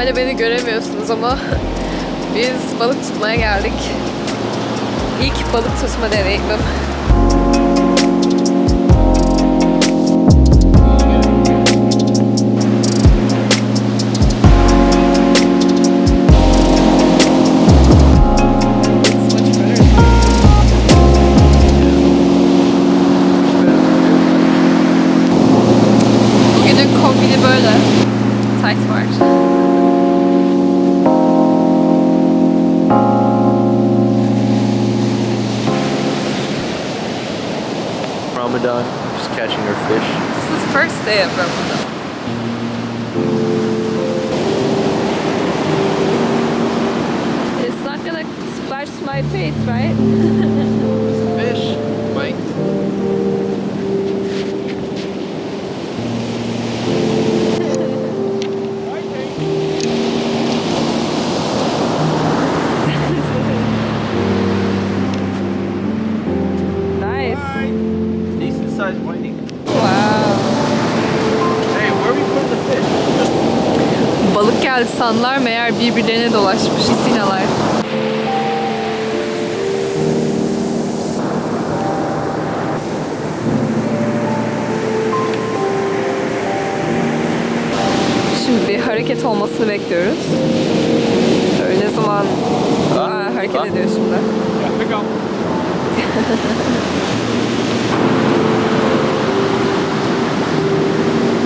İhtimalle beni göremiyorsunuz ama biz balık tutmaya geldik. İlk balık tutma deneyimim. Splash my face, right? Fish, Mike. Nice. Decent sized whiting. Wow. Hey, where are we putting the fish? Balık geldi sandılar meğer birbirlerine dolaşmış isinalar. Olmasını bekliyoruz. Öyle ne zaman Ha? Aa, hareket Ha? ediyor şimdi.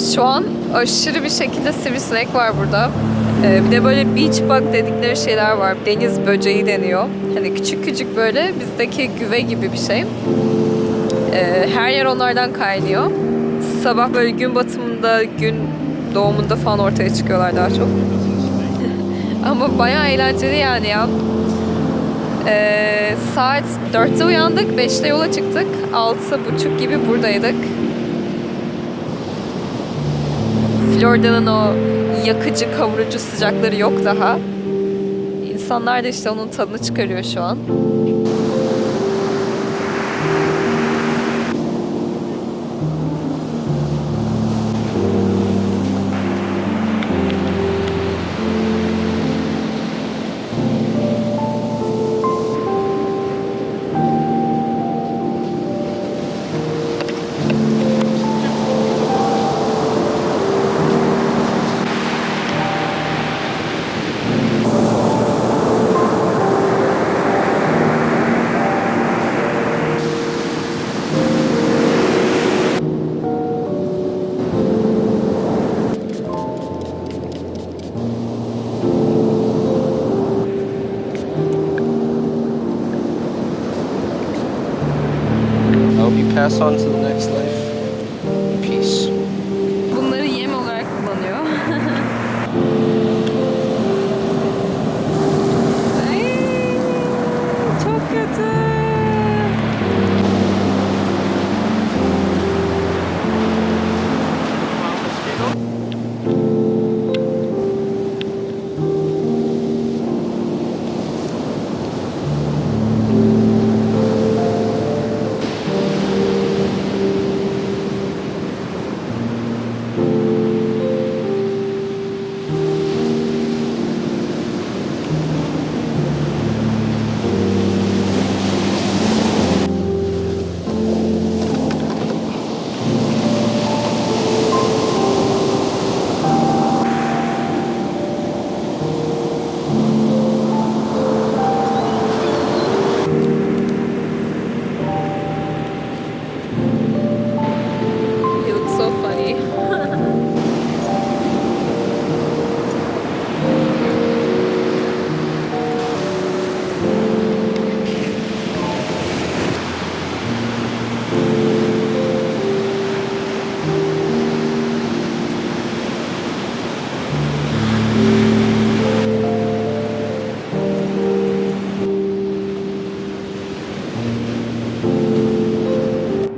Şu an aşırı bir şekilde sivrisinek var burada. Ee, bir de böyle beach bug dedikleri şeyler var. Deniz böceği deniyor. Hani küçük küçük böyle bizdeki güve gibi bir şey. Ee, her yer onlardan kaynıyor. Sabah böyle gün batımında, gün doğumunda falan ortaya çıkıyorlar daha çok. Ama bayağı eğlenceli yani ya. Ee, saat 4'te uyandık, 5'te yola çıktık. 6.30 gibi buradaydık. Florida'nın o yakıcı, kavurucu sıcakları yok daha. İnsanlar da işte onun tadını çıkarıyor şu an.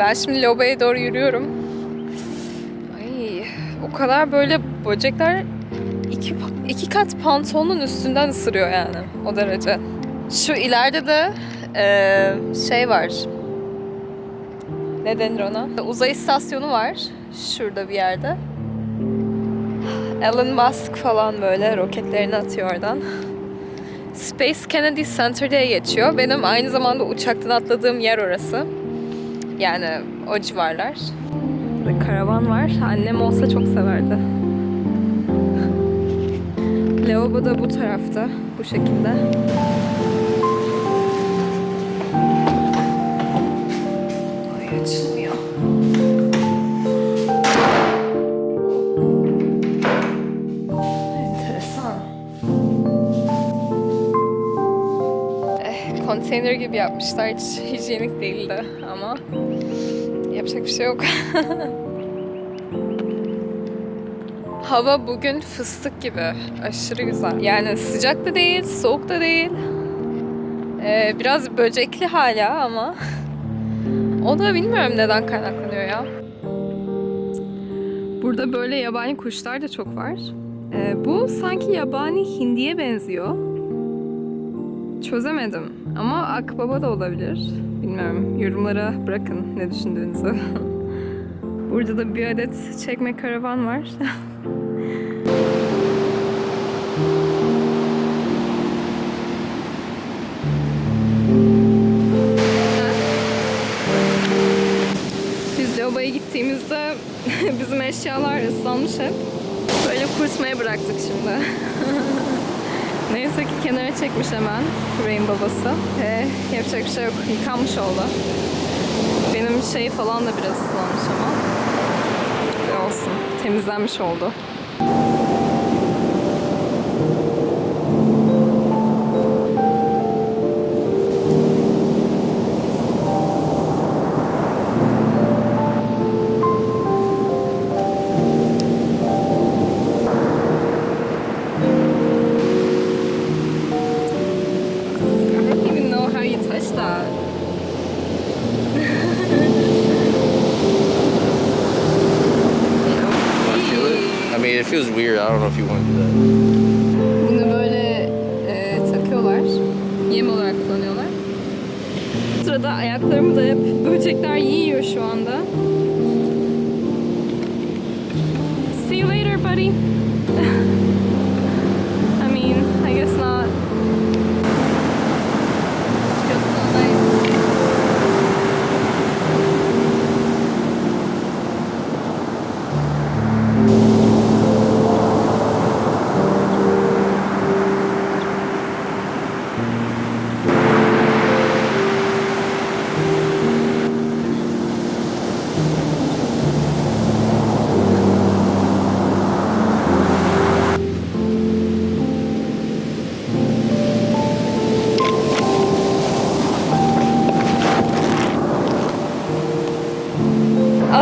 Ben şimdi lobaya doğru yürüyorum. Ay, o kadar böyle böcekler iki, iki kat pantolonun üstünden ısırıyor yani o derece. Şu ileride de eee, şey var. Ne denir ona? Uzay istasyonu var. Şurada bir yerde. Elon Musk falan böyle roketlerini atıyor oradan. Space Kennedy Center diye geçiyor. Benim aynı zamanda uçaktan atladığım yer orası. Yani o civarlar. Karavan var. Annem olsa çok severdi. Lavabo da bu tarafta. Bu şekilde. Ay açılmıyor. Enteresan. Eh, konteyner gibi yapmışlar. Hiç hijyenik değildi ama yapacak bir şey yok. Hava bugün fıstık gibi. Aşırı güzel. Yani sıcak da değil, soğuk da değil. Ee, biraz böcekli hala ama o da bilmiyorum neden kaynaklanıyor ya. Burada böyle yabani kuşlar da çok var. Ee, bu sanki yabani hindiye benziyor. Çözemedim ama akbaba da olabilir. Bilmiyorum. Yorumlara bırakın ne düşündüğünüzü. Burada da bir adet çekme karavan var. Biz lavaboya gittiğimizde bizim eşyalar ıslanmış hep. Böyle kurutmaya bıraktık şimdi. Neyse ki kenara çekmiş hemen Rain babası. Ee, yapacak bir şey yok. Yıkanmış oldu. Benim şey falan da biraz ıslanmış ama. Ne olsun. Temizlenmiş oldu. Feels weird. I don't know if you want to do that. Bunu böyle e, takıyorlar. Yem olarak kullanıyorlar. Bu sırada ayaklarımı da hep böcekler yiyor şu anda. See you later buddy.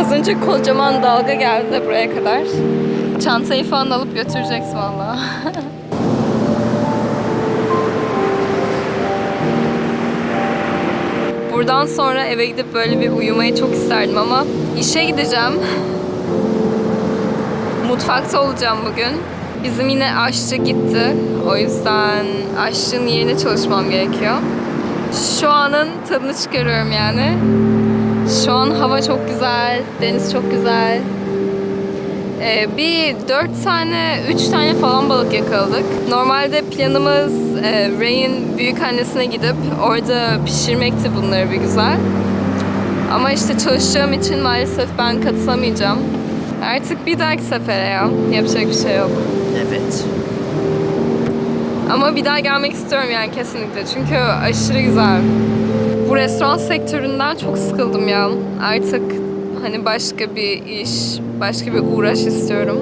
Az önce kocaman dalga geldi de buraya kadar. Çantayı falan alıp götüreceksin valla. Buradan sonra eve gidip böyle bir uyumayı çok isterdim ama işe gideceğim. Mutfakta olacağım bugün. Bizim yine aşçı gitti. O yüzden aşçının yerine çalışmam gerekiyor. Şu anın tadını çıkarıyorum yani. Şu an hava çok güzel, deniz çok güzel. Ee, bir dört tane, üç tane falan balık yakaladık. Normalde planımız e, Ray'in büyük annesine gidip orada pişirmekti bunları bir güzel. Ama işte çalışacağım için maalesef ben katılamayacağım. Artık bir dahaki sefere ya. Yapacak bir şey yok. Evet. Ama bir daha gelmek istiyorum yani kesinlikle. Çünkü aşırı güzel. Bu restoran sektöründen çok sıkıldım ya. Artık hani başka bir iş, başka bir uğraş istiyorum.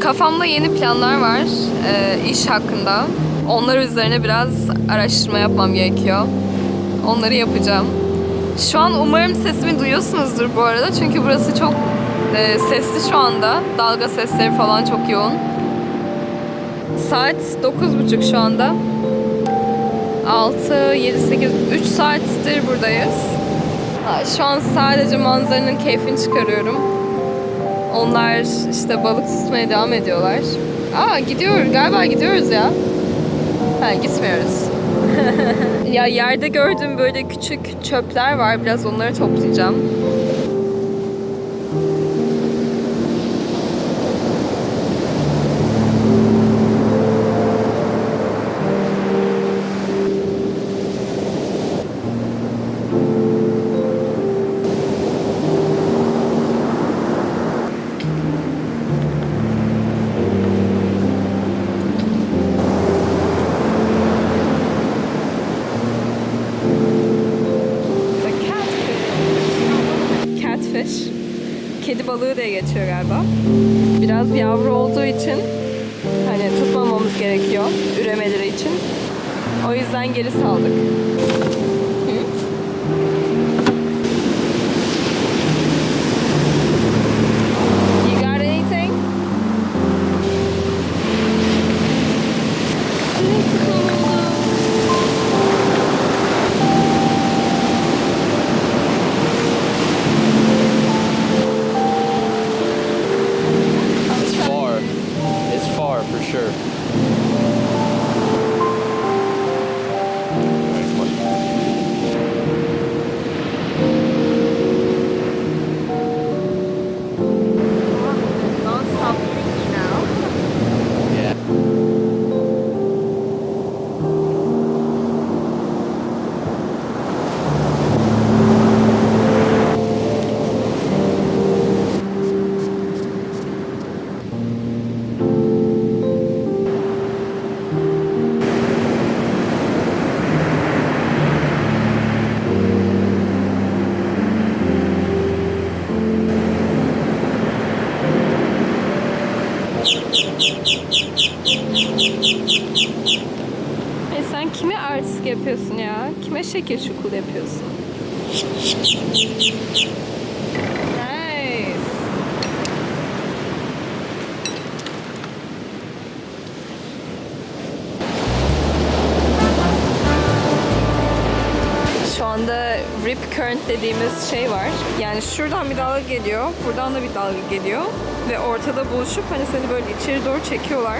Kafamda yeni planlar var e, iş hakkında. Onlar üzerine biraz araştırma yapmam gerekiyor. Onları yapacağım. Şu an umarım sesimi duyuyorsunuzdur bu arada. Çünkü burası çok e, sesli şu anda. Dalga sesleri falan çok yoğun. Saat 9.30 şu anda. 6, 7, 8, 3 saattir buradayız. Şu an sadece manzaranın keyfini çıkarıyorum. Onlar işte balık tutmaya devam ediyorlar. Aa gidiyor, galiba gidiyoruz ya. Ha gitmiyoruz. ya yerde gördüğüm böyle küçük çöpler var. Biraz onları toplayacağım. Biraz yavru olduğu için hani tutmamamız gerekiyor üremeleri için. O yüzden geri saldık. Sure. Current dediğimiz şey var. Yani şuradan bir dalga geliyor, buradan da bir dalga geliyor ve ortada buluşup hani seni böyle içeri doğru çekiyorlar.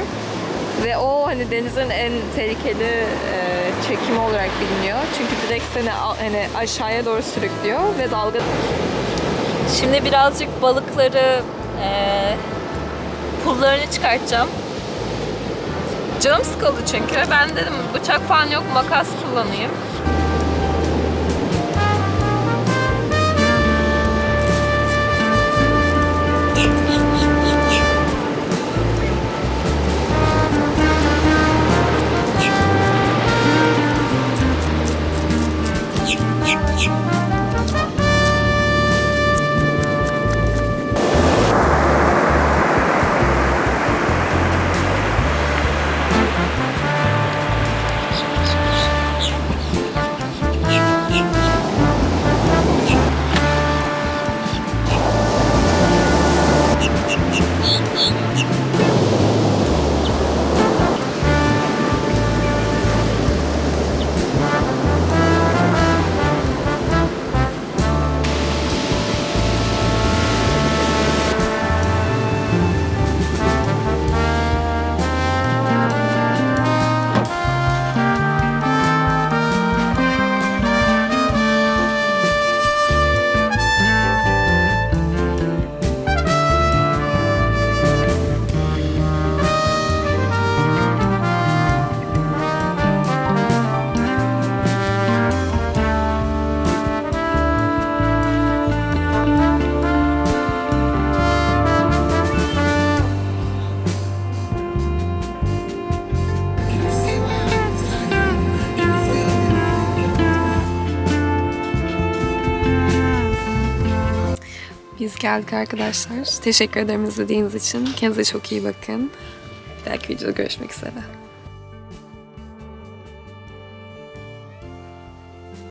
Ve o hani denizin en tehlikeli e, çekimi olarak biliniyor. Çünkü direkt seni hani aşağıya doğru sürüklüyor ve dalga... Şimdi birazcık balıkları e, pullarını çıkartacağım. Canım sıkıldı çünkü. Ben dedim bıçak falan yok makas kullanayım. Geldik arkadaşlar. Teşekkür ederim izlediğiniz için. Kendinize çok iyi bakın. Belki videoda görüşmek üzere.